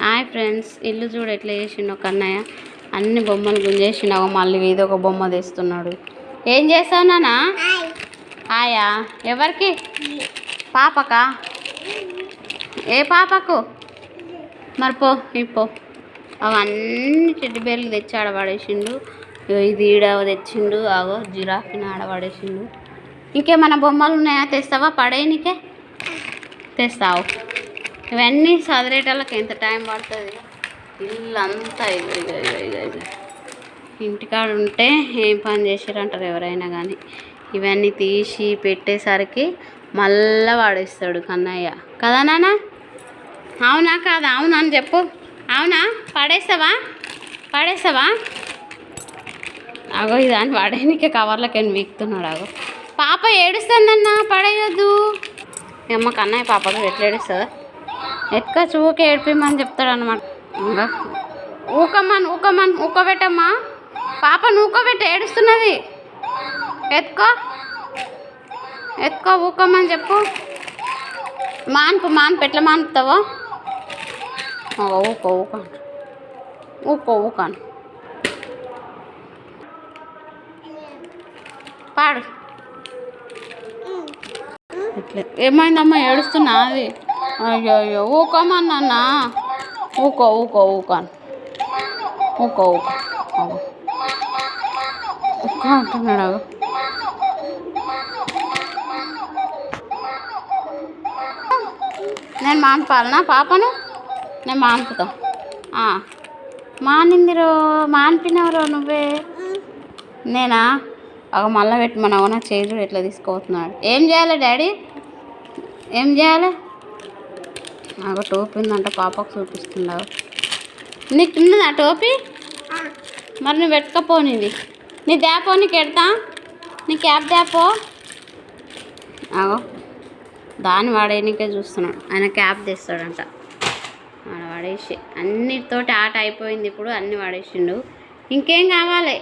Hi friends ఇల్లు చూడు ఎట్లా చేసిండు ఒక అన్నయ్య. అన్ని బొమ్మలు గుంజేసినావు మళ్ళీ ఏదో ఒక బొమ్మ తెస్తున్నాడు. ఏం చేస్తావు నాన్న? హాయా. ఎవరికి? పాపకా? ఏ పాపకు? మరి పో ఇప్పో అవన్నీ చెడ్డి బేర్లు తెచ్చి ఆడబడేసిండు ఇది ఈడ తెచ్చిండు ఆగో జిరాఫీని ఆడబడేసిండు ఇంకేమైనా బొమ్మలు ఉన్నాయా? తెస్తావా? పడేయనికే తెస్తావు. ఇవన్నీ చదివేటోళ్ళకి ఎంత టైం పడుతుంది? ఇల్లు అంతా ఇగో ఇగో ఇగో ఇగో ఇగో. ఇంటికాడ ఉంటే ఏం పని చేసారంటారు ఎవరైనా కానీ ఇవన్నీ తీసి పెట్టేసరికి మళ్ళా వాడేస్తాడు కన్నయ్య. కదా నాన్న? అవునా కాదా? అవునా అని చెప్పు. అవునా? పడేస్తావా? పడేస్తావా? అగో ఇదాన్ని పడేనికే కవర్లకి వీక్తున్నాడు అగో. పాప ఏడుస్తుందన్నా? పడేయద్దు. అమ్మ కన్నయ్య పాపకు ఎట్లా ఏడుస్తుందా ఎత్తుక చూకే ఏడిపిమ్మని చెప్తాడు అనమాట ఊకమ్మని ఊకమ్మని ఊకోబెట్టమ్మా. పాప ఊకోబెట్టి ఏడుస్తున్నది. ఎత్తుకో. ఎత్తుకో ఊకమ్మని చెప్పు. మాన్పు మాన్పు ఎట్లా మాన్పుతావో? ఊకో ఊకో. ఊకో ఊకాను పాడు. ఇట్లే ఏమైందమ్మా ఏడుస్తున్నా అది? అయ్యో అయ్యో ఊకోమన్నా ఊకో ఊకో ఊకాను ఊకో ఊకో. ఊకో అంటున్నాడు నేను మాన్పాలనా? పాపను? నేను మాన్పుతా. మానిందిరో మాన్పినవరో నువ్వే? నేనా? ఒక మళ్ళా పెట్టమన్నావు నా చేతుడు ఎట్లా తీసుకుపోతున్నాడు ఏం చేయాలి డాడీ? ఏం చేయాలి? నాకు టోపీ ఉందంట పాపకు చూపిస్తున్నావు. నీకు ఉన్నదా టోపీ? మరి నువ్వు పెట్టుకపో నీది. నీ దాపో నీకు ఎడతా? నీ క్యాబ్ దాపో? దాన్ని వాడేనికే చూస్తున్నాడు. ఆయన క్యాబ్ తెస్తాడంట. ఆడ వాడేసి అన్నిటితోటి ఆట అయిపోయింది ఇప్పుడు అన్ని వాడేసిండు. ఇంకేం కావాలి?